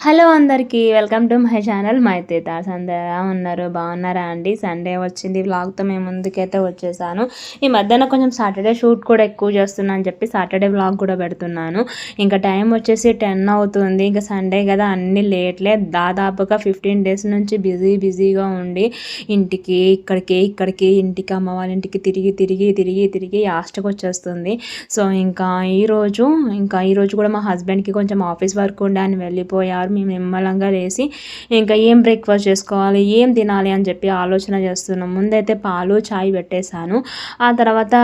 Hello అందరికీ welcome to my channel. మైతే తాస్ అందరూ ఎలా ఉన్నారు? బాగున్నారా అండి? సండే వచ్చింది వ్లాగ్తో మేము ముందుకైతే వచ్చేసాను. ఈ మధ్యాహ్నం కొంచెం సాటర్డే షూట్ కూడా ఎక్కువ చేస్తున్నాను అని చెప్పి సాటర్డే వ్లాగ్ కూడా పెడుతున్నాను. ఇంకా టైం వచ్చేసి టెన్ అవుతుంది. ఇంకా సండే కదా అన్ని లేట్లే. దాదాపుగా ఫిఫ్టీన్ డేస్ నుంచి బిజీ బిజీగా ఉండి ఇంటికి ఇక్కడికి ఇక్కడికి ఇంటికి అమ్మ వాళ్ళ ఇంటికి తిరిగి తిరిగి తిరిగి తిరిగి లాస్ట్కి వచ్చేస్తుంది. సో ఇంకా ఈరోజు ఇంకా ఈరోజు కూడా మా హస్బెండ్కి కొంచెం ఆఫీస్ వర్క్ ఉండే అని వెళ్ళిపోయారు. మేము నిమ్మలంగా లేసి ఇంకా ఏం బ్రేక్ఫాస్ట్ చేసుకోవాలి ఏం తినాలి అని చెప్పి ఆలోచన చేస్తున్నాం. ముందైతే పాలు చాయ్ పెట్టేశాను. ఆ తర్వాత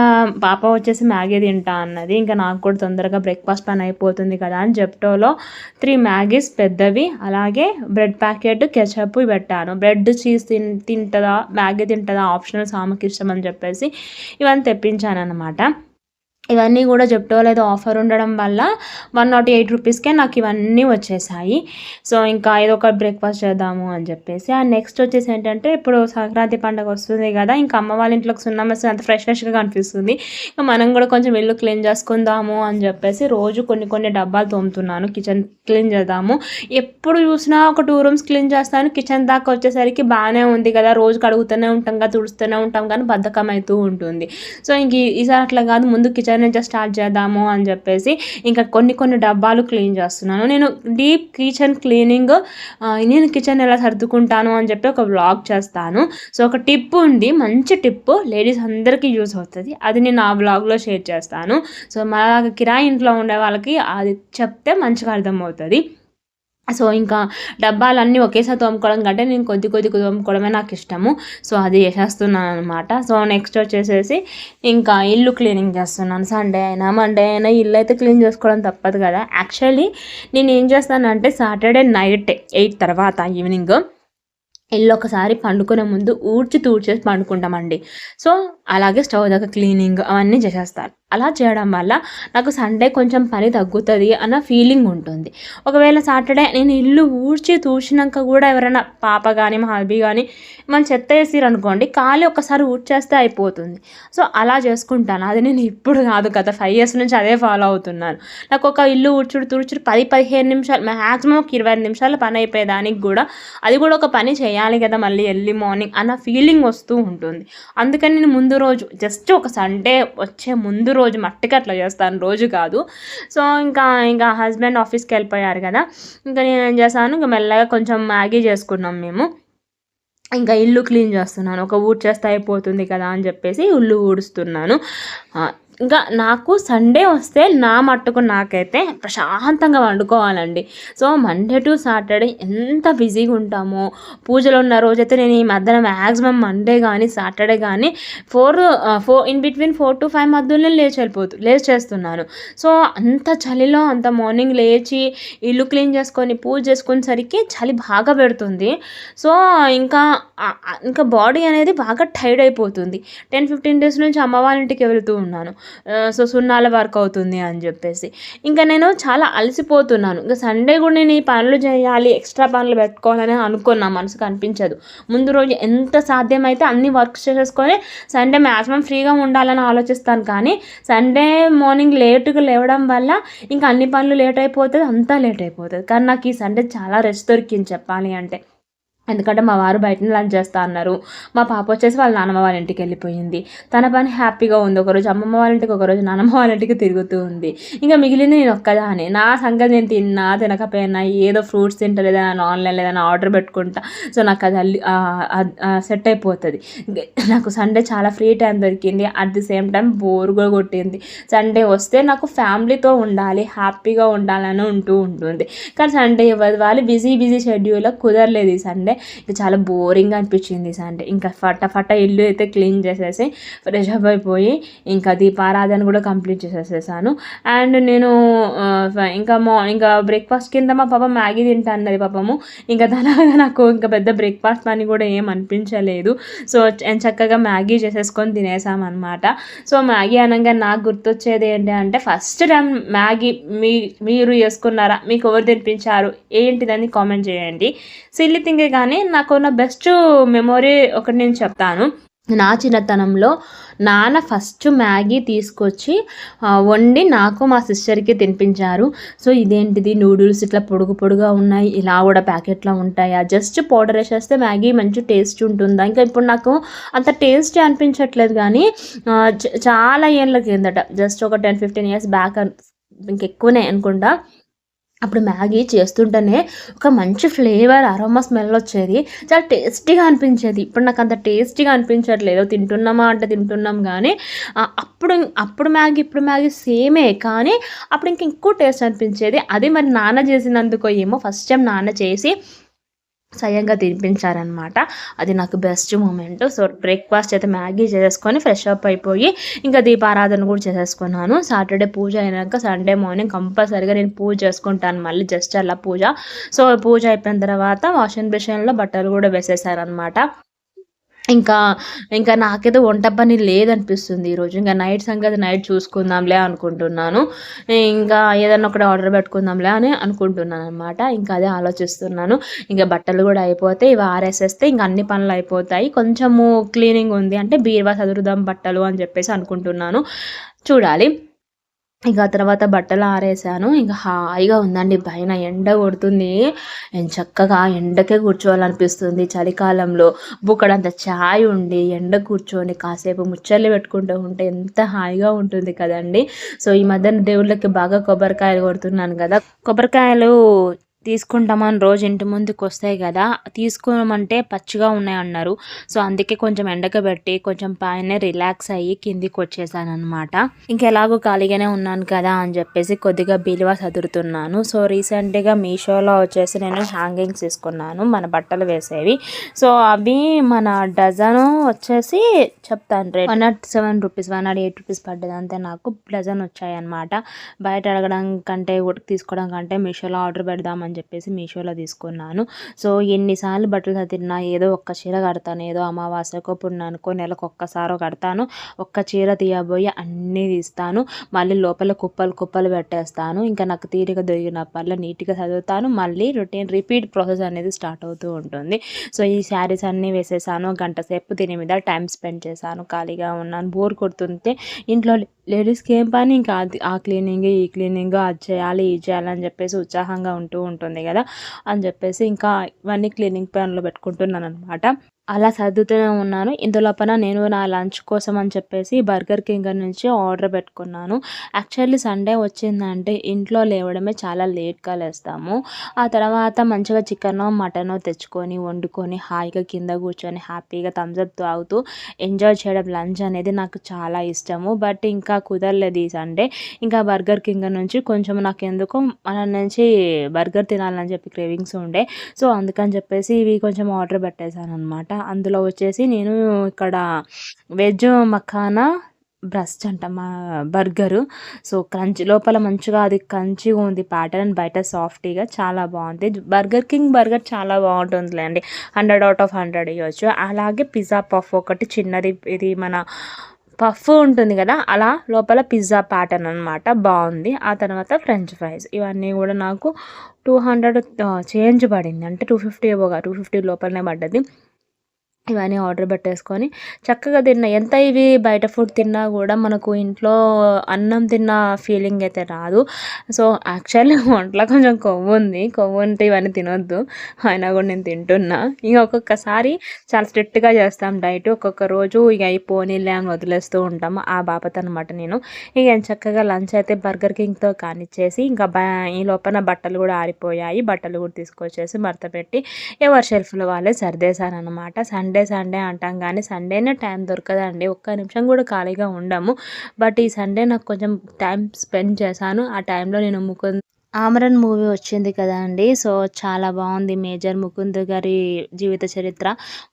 పాప వచ్చేసి మ్యాగీ తింటా అన్నది. ఇంకా నాకు కూడా తొందరగా బ్రేక్ఫాస్ట్ పని అయిపోతుంది కదా అని జెప్టోలో త్రీ మ్యాగీస్ పెద్దవి అలాగే బ్రెడ్ ప్యాకెట్ కెచప్ పెట్టాను. బ్రెడ్ చీజ్ తిన్ తింటుందా మ్యాగీ తింటుందా ఆప్షనల్ సామకి ఇష్టం అని చెప్పేసి ఇవన్నీ తెప్పించాను అనమాట ఇవన్నీ కూడా జెప్టో లేదో ఆఫర్ ఉండడం వల్ల వన్ నాట్ ఎయిట్ రూపీస్కే నాకు ఇవన్నీ వచ్చేసాయి. సో ఇంకా ఏదో ఒక బ్రేక్ఫాస్ట్ చేద్దాము అని చెప్పేసి. ఆ నెక్స్ట్ వచ్చేసి ఏంటంటే ఇప్పుడు సంక్రాంతి పండుగ వస్తుంది కదా ఇంకా అమ్మ వాళ్ళ ఇంట్లోకి సున్నం వేస్తే అంత ఫ్రెష్ ఫ్రెష్గా కనిపిస్తుంది. ఇంకా మనం కూడా కొంచెం ఇల్లు క్లీన్ చేసుకుందాము అని చెప్పేసి రోజు కొన్ని కొన్ని డబ్బాలు తోముతున్నాను. కిచెన్ క్లీన్ చేద్దాము. ఎప్పుడు చూసినా ఒక టూ రూమ్స్ క్లీన్ చేస్తాను. కిచెన్ దాకా వచ్చేసరికి బాగానే ఉంది కదా. రోజు కడుగుతూనే ఉంటాం కదా తుడుస్తూనే ఉంటాం కానీ బద్ధకం అవుతూ ఉంటుంది. సో ఇంక ఈసారి అట్లా కాదు. ముందు కిచెన్ నుంచి స్టార్ట్ చేద్దాము అని చెప్పేసి ఇంకా కొన్ని కొన్ని డబ్బాలు క్లీన్ చేస్తున్నాను. నేను డీప్ కిచెన్ క్లీనింగ్ నేను కిచెన్ ఎలా సర్దుకుంటాను అని చెప్పి ఒక వ్లాగ్ చేస్తాను. సో ఒక టిప్ ఉంది మంచి టిప్ లేడీస్ అందరికీ యూజ్ అవుతుంది. అది నేను ఆ వ్లాగ్లో షేర్ చేస్తాను. సో మా కిరాయి ఇంట్లో ఉండే వాళ్ళకి అది చెప్తే మంచిగా అర్థమవుతుంది. సో ఇంకా డబ్బాలన్నీ ఒకేసారి తోముకోవడం కంటే నేను కొద్ది కొద్ది తోముకోవడమే నాకు ఇష్టము. సో అది చేసేస్తున్నాను అనమాట సో నెక్స్ట్ వచ్చేసేసి ఇంకా ఇల్లు క్లీనింగ్ చేస్తున్నాను. సండే అయినా మండే అయినా ఇల్లు అయితే క్లీన్ చేసుకోవడం తప్పదు కదా. యాక్చువల్లీ నేను ఏం చేస్తానంటే సాటర్డే నైట్ ఎయిట్ తర్వాత ఈవినింగ్ ఇల్లు ఒకసారి పండుకునే ముందు ఊడ్చి తూడ్చేసి పండుకుంటామండి. సో అలాగే స్టవ్ దగ్గర క్లీనింగ్ అవన్నీ చేసేస్తాను. అలా చేయడం వల్ల నాకు సండే కొంచెం పని తగ్గుతుంది అన్న ఫీలింగ్ ఉంటుంది. ఒకవేళ సాటర్డే నేను ఇల్లు ఊడ్చి తూడ్చినాక కూడా ఎవరైనా పాప కానీ మా హాబీ కానీ మన చెత్త వేసిరు అనుకోండి ఖాళీ ఒకసారి ఊడ్చేస్తే అయిపోతుంది. సో అలా చేసుకుంటాను. అది నేను ఇప్పుడు కాదు గత ఫైవ్ ఇయర్స్ నుంచి అదే ఫాలో అవుతున్నాను. నాకు ఒక ఇల్లు ఊడ్చుడు తుడుచుడు పది పదిహేను నిమిషాలు మ్యాక్సిమం ఒక ఇరవై నిమిషాలు పని అయిపోయేదానికి కూడా అది కూడా ఒక పని చేయాలి కదా మళ్ళీ ఎర్లీ మార్నింగ్ అన్న ఫీలింగ్ వస్తూ ఉంటుంది. అందుకని నేను ముందు రోజు జస్ట్ ఒక సండే వచ్చే ముందు రోజు మట్టికి అట్లా చేస్తాను రోజు కాదు. సో ఇంకా ఇంకా హస్బెండ్ ఆఫీస్కి వెళ్ళిపోయారు కదా. ఇంకా నేను ఏం చేశాను ఇంకా మెల్లగా కొంచెం మ్యాగీ చేసుకున్నాం మేము. ఇంకా ఇల్లు క్లీన్ చేస్తున్నాను ఒక ఊడ్చేస్తే అయిపోతుంది కదా అని చెప్పేసి ఇల్లు ఊడుస్తున్నాను. ఇంకా నాకు సండే వస్తే నా మట్టుకు నాకైతే ప్రశాంతంగా వండుకోవాలండి. సో మండే టు సాటర్డే ఎంత బిజీగా ఉంటామో పూజలు ఉన్న రోజైతే నేను ఈ మధ్యన మ్యాక్సిమం మండే కానీ సాటర్డే కానీ four four in between four to five మధ్యలో లేచి వెళ్ళిపోతు లేచి చేస్తున్నాను. సో అంత చలిలో అంత మార్నింగ్ లేచి ఇల్లు క్లీన్ చేసుకొని పూజ చేసుకునేసరికి చలి బాగా పెడుతుంది. సో ఇంకా ఇంకా బాడీ అనేది బాగా టైర్డ్ అయిపోతుంది. టెన్ ఫిఫ్టీన్ డేస్ నుంచి అమ్మ వాళ్ళ ఇంటికి వెళ్తూ ఉన్నాను. సో సున్నాల వర్క్ అవుతుంది అని చెప్పేసి. ఇంకా నేను చాలా అలసిపోతున్నాను. ఇంకా సండే కూడా నేను ఈ పనులు చేయాలి ఎక్స్ట్రా పనులు పెట్టుకోవాలని అనుకున్నా. మనసుకు అనిపించదు. ముందు రోజు ఎంత సాధ్యమైతే అన్ని వర్క్స్ చేసేసుకొని సండే మ్యాక్సిమం ఫ్రీగా ఉండాలని ఆలోచిస్తాను. కానీ సండే మార్నింగ్ లేటుగా లేవడం వల్ల ఇంకా అన్ని పనులు లేట్ అయిపోతుంది అంతా లేట్ అయిపోతుంది. కానీ నాకు ఈ సండే చాలా రెస్ట్ దొరికింది చెప్పాలి అంటే. ఎందుకంటే మా వారు బయటనే లంచ్ చేస్తా అన్నారు. మా పాప వచ్చేసి వాళ్ళ నాన్నమ్మ వాళ్ళ ఇంటికి వెళ్ళిపోయింది. తన పని హ్యాపీగా ఉంది. ఒకరోజు అమ్మమ్మ వాళ్ళ ఇంటికి ఒకరోజు నాన్నమ్మ వాళ్ళ ఇంటికి తిరుగుతూ ఉంది. ఇంకా మిగిలింది నేను ఒక్కదాని. నా సంగతి నేను తిన్నా తినకపోయినా ఏదో ఫ్రూట్స్ తింటలేదా ఆన్లైన్ ఏదైనా ఆర్డర్ పెట్టుకుంటా. సో నాకు అది అల్లి సెట్ అయిపోతుంది. నాకు సండే చాలా ఫ్రీ టైం దొరికింది. At the same time bore కూడా కొట్టింది. సండే వస్తే నాకు ఫ్యామిలీతో ఉండాలి హ్యాపీగా ఉండాలని ఉంటూ ఉంటుంది. కానీ సండే ఇవ్వదు. వాళ్ళు బిజీ బిజీ షెడ్యూల్లో కుదరలేదు ఈ సండే. ఇక చాలా బోరింగ్ అనిపించింది సండే ఇంకా ఫటాఫట ఇల్లు అయితే క్లీన్ చేసేసి ఫ్రెష్ అప్ అయిపోయి ఇంకా దీపారాధన కూడా కంప్లీట్ చేసేసేసాను. అండ్ నేను ఇంకా మా ఇంకా బ్రేక్ఫాస్ట్ కింద మా పాప మ్యాగీ తింటా అన్నది పాపము. ఇంకా దానివల్ల నాకు ఇంకా పెద్ద బ్రేక్ఫాస్ట్ పని కూడా ఏం అనిపించలేదు. సో చక్కగా మ్యాగీ చేసేసుకొని తినేసామన్నమాట సో మ్యాగీ అనగా నాకు గుర్తొచ్చేది ఏంటి అంటే ఫస్ట్ టైం మ్యాగీ మీ మీరు చేసుకున్నారా? మీకు ఎవరు తినిపించారు? ఏంటిదని కామెంట్ చేయండి. సిల్లీ థింగే కానీ కానీ నాకున్న బెస్ట్ మెమొరీ ఒకటి నేను చెప్తాను. నా చిన్నతనంలో నాన్న ఫస్ట్ మ్యాగీ తీసుకొచ్చి వండి నాకు మా సిస్టర్కి తినిపించారు. సో ఇదేంటిది? నూడిల్స్ ఇట్లా పొడుగు పొడుగా ఉన్నాయి. ఇలా కూడా ప్యాకెట్లో ఉంటాయా. జస్ట్ పౌడర్ వేసేస్తే మ్యాగీ మంచి టేస్ట్ ఉంటుందా? ఇంకా ఇప్పుడు నాకు అంత టేస్ట్ అనిపించట్లేదు కానీ చాలా ఏళ్ళ కిందట జస్ట్ ఒక టెన్ ఫిఫ్టీన్ ఇయర్స్ బ్యాక్ ఇంకెక్కువనే అనుకుంటా. అప్పుడు మ్యాగీ చేస్తుంటేనే ఒక మంచి ఫ్లేవర్ అరోమా స్మెల్ వచ్చేది. చాలా టేస్టీగా అనిపించేది. ఇప్పుడు నాకు అంత టేస్టీగా అనిపించట్లేదు. తింటున్నామా అంటే తింటున్నాం కానీ అప్పుడు అప్పుడు మ్యాగీ ఇప్పుడు మ్యాగీ సేమే కానీ అప్పుడు ఇంక ఎక్కువ టేస్ట్ అనిపించేది. అది మరి నాన్న చేసినందుకో ఏమో ఫస్ట్ టైం నాన్న చేసి స్వయంగా తినిపించారనమాట. అది నాకు బెస్ట్ మూమెంట్ సో బ్రేక్ఫాస్ట్ అయితే మ్యాగీ చేసేసుకొని ఫ్రెష్ అప్ అయిపోయి ఇంకా దీపారాధన కూడా చేసేసుకున్నాను. సాటర్డే పూజ అయినాక సండే మార్నింగ్ కంపల్సరీగా నేను పూజ చేసుకుంటాను. మళ్ళీ జస్ట్ అలా పూజ. సో పూజ అయిపోయిన తర్వాత వాషింగ్ మిషన్లో బట్టలు కూడా వేసేసారనమాట. ఇంకా ఇంకా నాకైతే వంట పని లేదనిపిస్తుంది ఈరోజు ఇంకా నైట్ సంగతి నైట్ చూసుకుందాంలే అనుకుంటున్నాను. ఇంకా ఏదన్నా ఒకటి ఆర్డర్ పెట్టుకుందాంలే అని అనుకుంటున్నాను అనమాట ఇంకా అదే ఆలోచిస్తున్నాను. ఇంకా బట్టలు కూడా అయిపోతే ఇవి ఆరేసేస్తే ఇంకా అన్ని పనులు అయిపోతాయి. కొంచెము క్లీనింగ్ ఉంది అంటే బీరువా చదురుదాం బట్టలు అని చెప్పేసి అనుకుంటున్నాను. చూడాలి. ఇంకా తర్వాత బట్టలు ఆరేసాను. ఇంకా హాయిగా ఉందండి. పైన ఎండ కొడుతుంది. చక్కగా ఎండకే కూర్చోవాలనిపిస్తుంది చలికాలంలో. బుక్కడంత ఛాయ్ ఉండి ఎండ కూర్చొని కాసేపు ముచ్చల్లి పెట్టుకుంటూ ఉంటే ఎంత హాయిగా ఉంటుంది కదండి. సో ఈ మధ్యన దేవుళ్ళకి బాగా కొబ్బరికాయలు కొడుతున్నాను కదా. కొబ్బరికాయలు తీసుకుంటామని రోజు ఇంటి ముందుకు వస్తాయి కదా తీసుకోమంటే పచ్చిగా ఉన్నాయి అన్నారు సో అందుకే కొంచెం ఎండకబెట్టి కొంచెం పైన రిలాక్స్ అయ్యి కిందికి వచ్చేసాను అనమాట ఇంకెలాగో ఖాళీగానే ఉన్నాను కదా అని చెప్పేసి కొద్దిగా బిలువ చదురుతున్నాను సో రీసెంట్గా మీషోలో వచ్చేసి నేను హ్యాంగింగ్స్ తీసుకున్నాను మన బట్టలు వేసేవి. సో అవి మన డజను వచ్చేసి చెప్తాను rate. One nought seven rupees one nought eight rupees పడ్డది అంతే నాకు డజన్ వచ్చాయి అనమాట బయట అడగడం కంటే తీసుకోవడం కంటే మీషోలో ఆర్డర్ పెడదామని చెప్పేసి మీషోలో తీసుకున్నాను. సో ఎన్నిసార్లు బట్టలు చదివినా ఏదో ఒక్క చీర కడతాను ఏదో అమావాస్యకో పుణ్యానికో నెలకు ఒక్కసారో కడతాను. ఒక్క చీర తీయబోయి అన్నీ తీస్తాను. మళ్ళీ లోపల కుప్పలు కుప్పలు పెట్టేస్తాను. ఇంకా నాకు తీరిక పళ్ళ నీట్గా చదువుతాను మళ్ళీ రొటీన్ రిపీట్ ప్రాసెస్ అనేది స్టార్ట్ అవుతూ ఉంటుంది. సో ఈ శారీస్ అన్నీ వేసేసాను. గంట సేపు దీని మీద టైం స్పెండ్ చేశాను. ఖాళీగా ఉన్నాను. బోర్ కొడుతుంటే ఇంట్లో లేడీస్కి ఏం పని? ఇంకా ఆ క్లీనింగ్ ఈ క్లీనింగ్ అది చేయాలి ఇది చేయాలి అని చెప్పేసి ఉత్సాహంగా ఉంటూ ఉంటుంది కదా అని చెప్పేసి ఇంకా ఇవన్నీ క్లీనింగ్ ప్యాన్లో పెట్టుకుంటున్నాను అనమాట అలా సర్దుతూనే ఉన్నాను. ఇందులోపల నేను నా లంచ్ కోసం అని చెప్పేసి బర్గర్ కింగ్ నుంచి ఆర్డర్ పెట్టుకున్నాను. యాక్చువల్లీ సండే వచ్చిందంటే ఇంట్లో లేవడమే చాలా లేట్గా లేస్తాము. ఆ తర్వాత మంచిగా చికెన్ మటన్ తెచ్చుకొని వండుకొని హాయిగా కింద కూర్చొని హ్యాపీగా థమ్స్అప్ తాగుతూ ఎంజాయ్ చేయడం లంచ్ అనేది నాకు చాలా ఇష్టము. బట్ ఇంకా కుదరలేదు ఈ సండే. ఇంకా బర్గర్ కింగ్ నుంచి కొంచెం నాకు ఎందుకో మన నుంచి బర్గర్ తినాలని చెప్పి క్రేవింగ్స్ ఉండే. సో అందుకని చెప్పేసి ఇవి కొంచెం ఆర్డర్ పెట్టేశాను అనమాట అందులో వచ్చేసి నేను ఇక్కడ వెజ్ మఖానా బ్రస్ట్ అంట మా బర్గరు. సో క్రంచ్ లోపల మంచిగా అది క్రంచిగా ఉంది ప్యాటర్న్ బయట సాఫ్టీగా చాలా బాగుంది. బర్గర్ కింగ్ బర్గర్ చాలా బాగుంటుందిలేండి హండ్రెడ్ అవుట్ ఆఫ్ హండ్రెడ్ ఇవ్వచ్చు. అలాగే పిజ్జా పఫ్ ఒకటి చిన్నది ఇది మన పఫ్ ఉంటుంది కదా అలా లోపల పిజ్జా ప్యాటర్న్ అనమాట బాగుంది. ఆ తర్వాత ఫ్రెంచ్ ఫ్రైస్. ఇవన్నీ కూడా నాకు టూ హండ్రెడ్ చేంజ్ పడింది. అంటే టూ ఫిఫ్టీ ఏవోగా టూ ఫిఫ్టీ లోపలనే పడ్డది. ఇవన్నీ ఆర్డర్ పెట్టేసుకొని చక్కగా తిన్నా ఎంత ఇవి బయట ఫుడ్ తిన్నా కూడా మనకు ఇంట్లో అన్నం తిన్న ఫీలింగ్ అయితే రాదు. సో యాక్చువల్లీ ఒంట్లో కొంచెం కొవ్వు ఉంది. కొవ్వు ఉంటే ఇవన్నీ తినొద్దు. అయినా కూడా నేను తింటున్నా. ఇంకా ఒక్కొక్కసారి చాలా స్ట్రిక్ట్గా చేస్తాం డైట్. ఒక్కొక్క రోజు ఇక ఈ పోనీలే అని వదిలేస్తూ ఉంటాం. ఆ బాపత అనమాట నేను. ఇక చక్కగా లంచ్ అయితే బర్గర్ కింగ్తో కానిచ్చేసి ఇంకా ఈ లోపల బట్టలు కూడా ఆరిపోయాయి. బట్టలు కూడా తీసుకొచ్చేసి మడత పెట్టి ఎవరి షెల్ఫ్లో వాళ్ళే సర్దేశాను అనమాట సండే సండే సండే అంటాం. కానీ సండేనే టైం దొరకదండి. ఒక్క నిమిషం కూడా ఖాళీగా ఉండము. బట్ ఈ సండే నాకు కొంచెం టైం స్పెండ్ చేశాను. ఆ టైంలో నేను ముకుంద్ ఆమరన్ మూవీ వచ్చింది కదా అండి. సో చాలా బాగుంది. మేజర్ ముకుంద్ గారి జీవిత చరిత్ర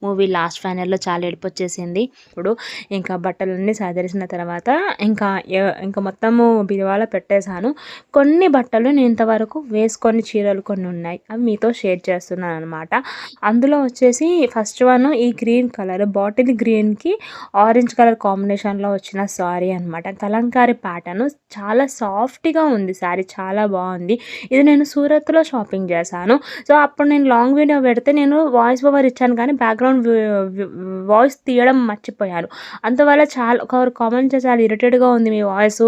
మూవీ లాస్ట్ ఫైనల్లో చాలా ఏడుపు వచ్చేసింది. ఇప్పుడు ఇంకా బట్టలన్నీ సదరిసిన తర్వాత ఇంకా ఇంకా మొత్తము బిరువాలో పెట్టేశాను. కొన్ని బట్టలు నేను ఇంతవరకు వేసుకొని చీరలు కొన్ని ఉన్నాయి. అవి మీతో షేర్ చేస్తున్నాను అనమాట అందులో వచ్చేసి ఫస్ట్ వన్ ఈ గ్రీన్ కలర్ బాటిల్ గ్రీన్కి ఆరెంజ్ కలర్ కాంబినేషన్లో వచ్చిన సారీ అనమాట కలంకారీ ప్యాటర్న్. చాలా సాఫ్ట్గా ఉంది శారీ చాలా బాగుంది. బాగుంది ఇది నేను సూరత్లో షాపింగ్ చేశాను. సో అప్పుడు నేను లాంగ్ వీడియో పెడితే నేను వాయిస్ ఓవర్ ఇచ్చాను కానీ బ్యాక్గ్రౌండ్ వాయిస్ తీయడం మర్చిపోయాను. అందువల్ల చాలా ఒకరు కామెంట్ చేశారు ఇరిటేట్గా ఉంది మీ వాయిస్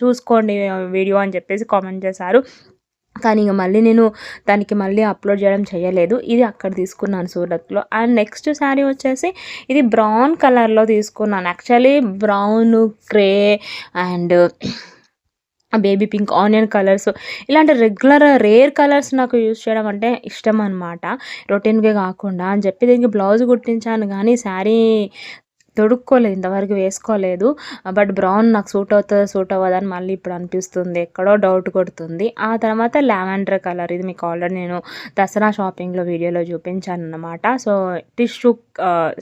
చూసుకోండి వీడియో అని చెప్పేసి కామెంట్ చేశారు. కానీ ఇంక మళ్ళీ నేను దానికి మళ్ళీ అప్లోడ్ చేయడం చేయలేదు. ఇది అక్కడ తీసుకున్నాను సూరత్లో. అండ్ నెక్స్ట్ శారీ వచ్చేసి ఇది బ్రౌన్ కలర్లో తీసుకున్నాను. Actually brown grey and baby pink onion colours. ఇలాంటి రెగ్యులర్ రేర్ కలర్స్ నాకు యూస్ చేయడం అంటే ఇష్టం అనమాట రొటీన్గా కాకుండా అని చెప్పి దీనికి బ్లౌజ్ కుట్టించాను కానీ శారీ తొడుక్కోలేదు ఇంతవరకు వేసుకోలేదు. బట్ బ్రౌన్ నాకు సూట్ అవుతుందో సూట్ అవ్వదని మళ్ళీ ఇప్పుడు అనిపిస్తుంది. ఎక్కడో డౌట్ కొడుతుంది. ఆ తర్వాత లావెండర్ కలర్. ఇది మీకు ఆల్రెడీ నేను దసరా షాపింగ్లో వీడియోలో చూపించాను అనమాట సో టిష్యూ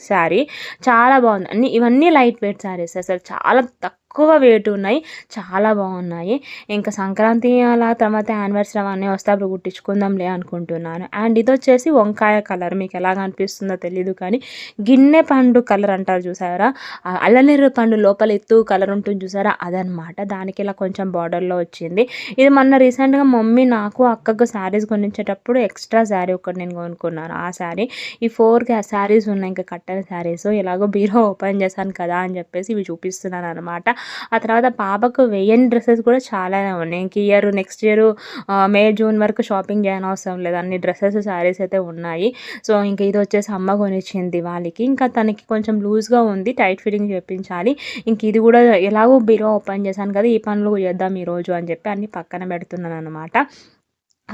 శారీ చాలా బాగుంది. అన్ని ఇవన్నీ లైట్ వెయిట్ శారీస్ అసలు. చాలా తక్కువ ఎక్కువ వెయిట్ ఉన్నాయి. చాలా బాగున్నాయి. ఇంకా సంక్రాంతి అలా తర్వాత యానివర్సరీ అవన్నీ వస్తే అప్పుడు కుట్టించుకుందాంలే అనుకుంటున్నాను. అండ్ ఇది వచ్చేసి వంకాయ కలర్ మీకు ఎలాగ అనిపిస్తుందో తెలీదు కానీ గిన్నె పండు కలర్ అంటారు చూసారా? అల్లనీరు పండు లోపల ఎత్తు కలర్ ఉంటుంది చూసారా? అదనమాట దానికి ఇలా కొంచెం బార్డర్లో వచ్చింది. ఇది మొన్న రీసెంట్గా మమ్మీ నాకు అక్కకు శారీస్ కొనిచ్చేటప్పుడు ఎక్స్ట్రా శారీ ఒకటి నేను కొనుక్కున్నాను. ఆ శారీ ఈ ఫోర్ శారీస్ ఉన్నాయి. ఇంకా కట్టని శారీస్ ఎలాగో బీరో ఓపెన్ చేశాను కదా అని చెప్పేసి ఇవి చూపిస్తున్నాను అనమాట ఆ తర్వాత పాపకు వేయని డ్రెస్సెస్ కూడా చాలానే ఉన్నాయి. ఇంక year next year May June వరకు షాపింగ్ చేయని అవసరం లేదు. అన్ని డ్రెస్సెస్ శారీస్ అయితే ఉన్నాయి. సో ఇంకా ఇది వచ్చేసి అమ్మ కొనిచ్చింది వాళ్ళకి. ఇంకా తనకి కొంచెం లూజ్గా ఉంది టైట్ ఫిట్టింగ్ చెప్పించాలి ఇంక ఇది కూడా ఎలాగో బీరో ఓపెన్ చేశాను కదా ఈ పనులు చేద్దాం ఈరోజు అని చెప్పి అన్ని పక్కన పెడుతున్నాను అనమాట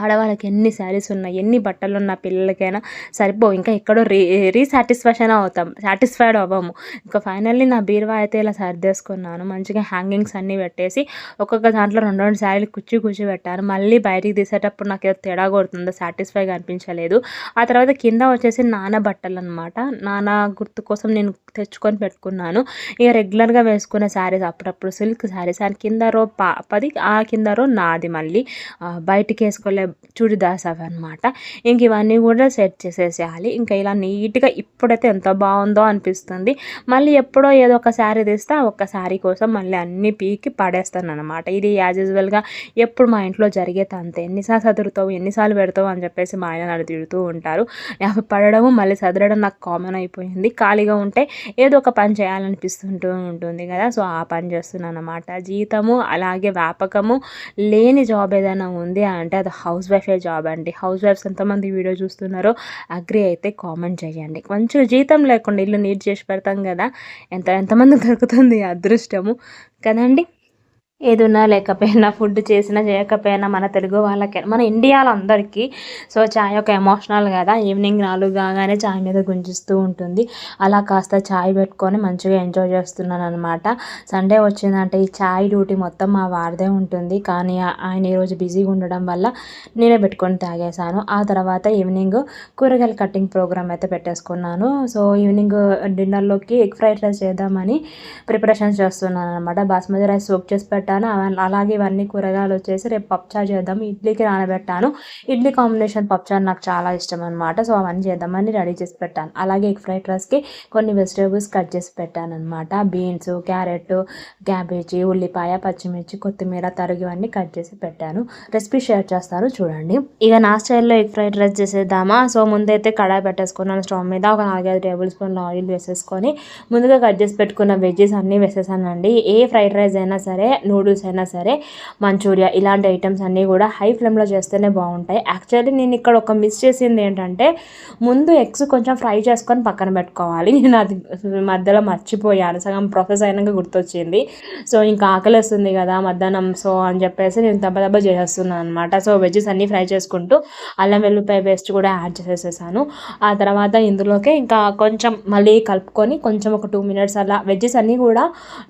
ఆడవాళ్ళకి ఎన్ని శారీస్ ఉన్నాయి ఎన్ని బట్టలు ఉన్న పిల్లలకైనా సరిపో ఇంకా ఎక్కడో రీ రీసాటిస్ఫాక్షన్ అవుతాం సాటిస్ఫైడ్ అవ్వము. ఇంకా ఫైనల్లీ నా బీరువా అయితే ఇలా సర్దేసుకున్నాను. మంచిగా హ్యాంగింగ్స్ అన్నీ పెట్టేసి ఒక్కొక్క దాంట్లో రెండు రెండు శారీలు కుచ్చి కుచ్చి పెట్టాను. మళ్ళీ బయటికి తీసేటప్పుడు నాకు ఏదో తేడా కొడుతుందో సాటిస్ఫైగా అనిపించలేదు. ఆ తర్వాత కింద వచ్చేసి నాన్న బట్టలు అనమాట నాన్న గుర్తు కోసం నేను తెచ్చుకొని పెట్టుకున్నాను. ఇక రెగ్యులర్గా వేసుకునే శారీస్ అప్పుడప్పుడు సిల్క్ శారీస్. అండ్ కింద రో పాపది ఆ కింద రో నాది మళ్ళీ. బయటికి వేసుకోలే చుడిదార్స్ అవి అనమాట ఇంక ఇవన్నీ కూడా సెట్ చేసేసేయాలి. ఇంకా ఇలా నీట్గా ఇప్పుడైతే ఎంత బాగుందో అనిపిస్తుంది. మళ్ళీ ఎప్పుడో ఏదో ఒక శారీ తీస్తే ఒక శారీ కోసం మళ్ళీ అన్ని పీకి పడేస్తాను అనమాట ఇది యాజ్ యూజువల్గా ఎప్పుడు మా ఇంట్లో జరిగేది అంతే. ఎన్నిసార్లు సదురుతావు ఎన్నిసార్లు పెడతావు అని చెప్పేసి మా ఆయన నన్ను తిడుతూ ఉంటారు. అవి పడడము మళ్ళీ సదరడం నాకు కామన్ అయిపోయింది. ఖాళీగా ఉంటే ఏదో ఒక పని చేయాలనిపిస్తుంటూ ఉంటుంది కదా. సో ఆ పని చేస్తున్నాను అనమాట జీతము అలాగే వ్యాపకము లేని జాబ్ ఏదైనా ఉంది అంటే అది హౌస్ హౌస్ వైఫే జాబ్ అండి. హౌస్ వైఫ్స్ ఎంతమంది వీడియో చూస్తున్నారో అగ్రి అయితే కామెంట్ చేయండి. కొంచెం జీతం లేకుండా ఇల్లు నీట్ చేసి పెడతాం కదా. ఎంత ఎంతమంది దొరుకుతుంది అదృష్టము? కదండి? ఏదున్నా లేకపోయినా ఫుడ్ చేసినా చేయకపోయినా మన తెలుగు వాళ్ళకి మన ఇండియాలో అందరికీ సో చాయ్ ఒక ఎమోషనల్ కదా ఈవినింగ్ నాలుగు కాగానే చాయ్ మీద గుంజిస్తూ ఉంటుంది. అలా కాస్త చాయ్ పెట్టుకొని మంచిగా ఎంజాయ్ చేస్తున్నాను అనమాట సండే వచ్చిందంటే ఈ చాయ్ డ్యూటీ మొత్తం మా వారిదే ఉంటుంది. కానీ ఆయన ఈరోజు బిజీగా ఉండడం వల్ల నేనే పెట్టుకొని తాగేశాను. ఆ తర్వాత ఈవినింగ్ కూరగాయల కటింగ్ ప్రోగ్రామ్ అయితే పెట్టేసుకున్నాను. సో ఈవినింగ్ డిన్నర్లోకి ఎగ్ ఫ్రైడ్ రైస్ చేద్దామని ప్రిపరేషన్స్ చేస్తున్నాను అనమాట బాస్మతి రైస్ సోప్ చేసి నానబెట్టాను అలాగే ఇవన్నీ కూరగాయలు వచ్చేసి రేపు పప్చార్ చేద్దాం ఇడ్లీకి నానబెట్టాను. ఇడ్లీ కాంబినేషన్ పప్చార్ నాకు చాలా ఇష్టం అనమాట సో అవన్నీ చేద్దామని రెడీ చేసి పెట్టాను. అలాగే ఎగ్ ఫ్రైడ్ రైస్కి కొన్ని వెజిటేబుల్స్ కట్ చేసి పెట్టాను అనమాట బీన్స్ క్యారెట్ క్యాబేజీ ఉల్లిపాయ పచ్చిమిర్చి కొత్తిమీర తరుగు ఇవన్నీ కట్ చేసి పెట్టాను. రెసిపీ షేర్ చేస్తాను చూడండి. ఇక నా స్టైల్లో ఎగ్ ఫ్రైడ్ రైస్ చేసేద్దామా? సో ముందైతే కడాయి పెట్టేసుకున్నాను స్టవ్ మీద ఒక నాలుగైదు టేబుల్ స్పూన్లు ఆయిల్ వేసేసుకొని ముందుగా కట్ చేసి పెట్టుకున్న వెజ్జెస్ అన్నీ వేసేసానండి. ఏ ఫ్రైడ్ రైస్ అయినా సరే నూడిల్స్ అయినా సరే మంచూరియా ఇలాంటి ఐటమ్స్ అన్నీ కూడా హై ఫ్లేమ్లో చేస్తేనే బాగుంటాయి. యాక్చువల్లీ నేను ఇక్కడ ఒక మిస్ చేసింది ఏంటంటే ముందు ఎగ్స్ కొంచెం ఫ్రై చేసుకొని పక్కన పెట్టుకోవాలి. నేను అది మధ్యలో మర్చిపోయాను. సగం ప్రాసెస్ అయినాక గుర్తొచ్చింది. సో ఇంకా ఆకలి వస్తుంది కదా మధ్యాహ్నం సో అని చెప్పేసి నేను దెబ్బ దెబ్బ చేసేస్తున్నాను అనమాట సో వెజ్జెస్ అన్నీ ఫ్రై చేసుకుంటూ అల్లం వెల్లుల్లిపాయ పేస్ట్ కూడా యాడ్ చేసేసాను ఆ తర్వాత ఇందులోకి ఇంకా కొంచెం మళ్ళీ కలుపుకొని కొంచెం ఒక టూ మినిట్స్ అలా వెజ్జెస్ అన్నీ కూడా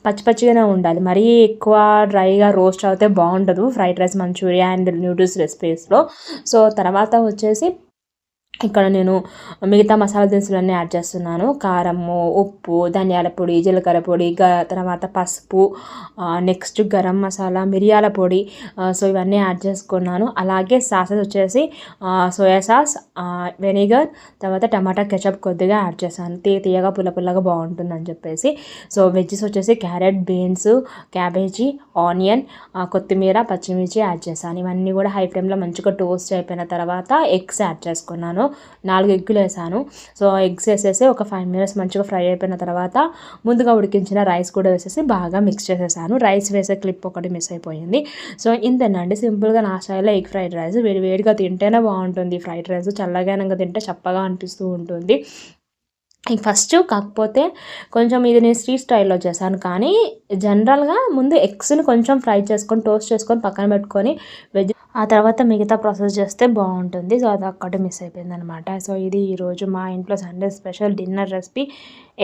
పచ్చి పచ్చిగానే ఉండాలి. మరీ ఎక్కువ డ్రైగా రోస్ట్ అయితే బాగుండదు. Fried rice Manchuria and noodles రెసిపీస్లో so తర్వాత వచ్చేసి ఇక్కడ నేను మిగతా మసాలా దినుసులన్నీ యాడ్ చేస్తున్నాను. కారము ఉప్పు ధనియాల పొడి జీలకర్ర పొడి గ తర్వాత పసుపు నెక్స్ట్ గరం మసాలా మిరియాల పొడి సో ఇవన్నీ యాడ్ చేసుకున్నాను. అలాగే సాసెస్ వచ్చేసి సోయా సాస్ వెనిగర్ తర్వాత టమాటా కెచప్ కొద్దిగా యాడ్ చేశాను. తీ తీయగా పుల్ల పుల్లగా బాగుంటుందని చెప్పేసి. సో వెజ్జెస్ వచ్చేసి క్యారెట్ బీన్స్ క్యాబేజీ ఆనియన్ కొత్తిమీర పచ్చిమిర్చి యాడ్ చేశాను. ఇవన్నీ కూడా హై ఫ్లేమ్లో మంచిగా టోస్ట్ అయిపోయిన తర్వాత ఎగ్స్ యాడ్ చేసుకున్నాను. నాలుగు ఎగ్గులు వేసాను. సో ఎగ్స్ వేసేసి ఒక ఫైవ్ మినిట్స్ మంచిగా ఫ్రై అయిపోయిన తర్వాత ముందుగా ఉడికించిన రైస్ కూడా వేసేసి బాగా మిక్స్ చేసేసాను. రైస్ వేసే క్లిప్ ఒకటి మిస్ అయిపోయింది. సో ఇంతేనండి. సింపుల్గా నా స్టైల్లో ఎగ్ ఫ్రైడ్ రైస్ వేడి వేడిగా తింటేనే బాగుంటుంది. ఫ్రైడ్ రైస్ చల్లగా తింటే చప్పగా అనిపిస్తూ ఉంటుంది. ఫస్ట్ కాకపోతే కొంచెం ఇది నేను స్ట్రీట్ స్టైల్లో చేశాను. కానీ జనరల్గా ముందు ఎగ్స్ని కొంచెం ఫ్రై చేసుకొని టోస్ట్ చేసుకొని పక్కన పెట్టుకొని వెజ్ ఆ తర్వాత మిగతా ప్రాసెస్ చేస్తే బాగుంటుంది. సో అది ఒక్కటి మిస్ అయిపోయింది అనమాట సో ఇది ఈరోజు మా ఇంట్లో Sunday special dinner recipe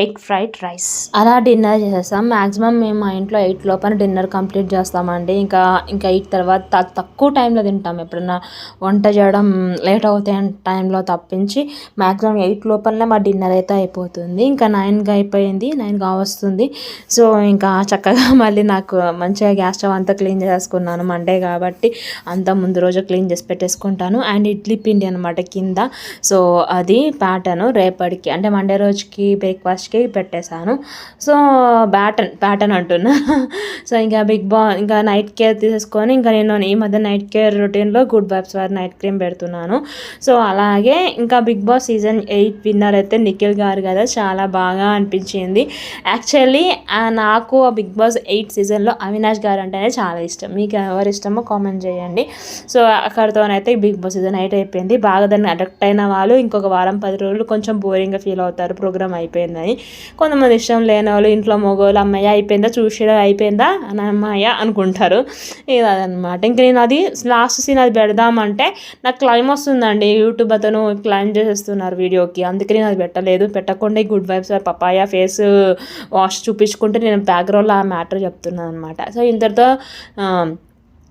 egg fried rice. అలా డిన్నర్ చేసేస్తాం మ్యాక్సిమం మేము మా ఇంట్లో ఎయిట్ లోపల డిన్నర్ కంప్లీట్ చేస్తామండి. ఇంకా ఇంకా ఎయిట్ తర్వాత తక్కువ టైంలో తింటాం. ఎప్పుడన్నా వంట చేయడం లేట్ అవుతాయి టైంలో తప్పించి మ్యాక్సిమం ఎయిట్ లోపలనే మా డిన్నర్ అయితే అయిపోతుంది. ఇంకా నైన్గా అయిపోయింది. నైన్గా వస్తుంది. సో ఇంకా చక్కగా మళ్ళీ నాకు మంచిగా గ్యాస్ స్టవ్ అంతా క్లీన్ చేసుకున్నాను మండే కాబట్టి అంత ముందు రోజు క్లీన్ చేసి పెట్టేసుకుంటాను. అండ్ ఇడ్లీ పిండి అనమాట కింద. సో అది ప్యాటర్న్ రేపటికి అంటే మండే రోజుకి బ్రేక్ఫాస్ట్కి పెట్టేశాను. సో బ్యాటన్ ప్యాటర్న్ అంటున్నా. సో ఇంకా బిగ్ బా ఇంకా నైట్ కేర్ తీసేసుకొని ఇంకా నేను ఈ మధ్య నైట్ కేర్ రొటీన్లో గుడ్ వైబ్స్ వారి నైట్ క్రీమ్ పెడుతున్నాను. సో అలాగే ఇంకా Bigg Boss season eight winner అయితే నిఖిల్ గారు కదా చాలా బాగా అనిపించింది. యాక్చువల్లీ నాకు ఆ బిగ్ బాస్ ఎయిట్ సీజన్లో అవినాష్ గారు అంటేనే చాలా ఇష్టం. మీకు ఎవరు ఇష్టమో కామెంట్ చేయండి. సో అక్కడితోనైతే బిగ్ బాస్ సీజన్ నైట్ అయిపోయింది. బాగా దాన్ని అడక్ట్ అయిన వాళ్ళు ఇంకొక వారం పది రోజులు కొంచెం బోరింగ్గా ఫీల్ అవుతారు. ప్రోగ్రామ్ అయిపోయిందని. కొంతమంది ఇష్టం లేని వాళ్ళు ఇంట్లో మగవాళ్ళు అమ్మాయి అయిపోయిందా చూసేదా అయిపోయిందా అని అమ్మయ్య అనుకుంటారు. ఇది అదనమాట ఇంక నేను అది లాస్ట్ సీన్ అది పెడదామంటే నాకు క్లైమ్ వస్తుందండి. యూట్యూబ్ అతను క్లైమ్ చేసేస్తున్నారు వీడియోకి. అందుకే నేను అది పెట్టలేదు. పెట్టకుండా Good Vibes papaya face wash చూపించుకుంటే నేను బ్యాక్గ్రౌండ్లో ఆ మ్యాటర్ చెప్తున్నాను అనమాట సో ఇంతటితో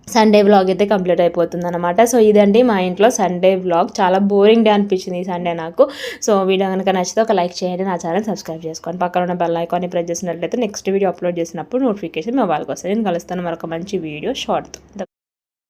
సండే వ్లాగ్ అయితే కంప్లీట్ అయిపోతుంది అనమాట సో ఇదండి మా ఇంట్లో సండే వ్లాగ్ చాలా బోరింగ్ డే అనిపించింది ఈ సండే నాకు. సో వీడియో కనుక నచ్చితే ఒక లైక్ చేయండి నా ఛానల్ సబ్స్క్రైబ్ చేసుకోండి. పక్కన ఉన్న బెల్ ఐకాన్ని ప్రెస్ చేసినట్లయితే నెక్స్ట్ వీడియో అప్లోడ్ చేసినప్పుడు నోటిఫికేషన్ మీ వాళ్ళకి వస్తుంది. నేను కలుస్తాను మరొక మంచి వీడియో షార్ట్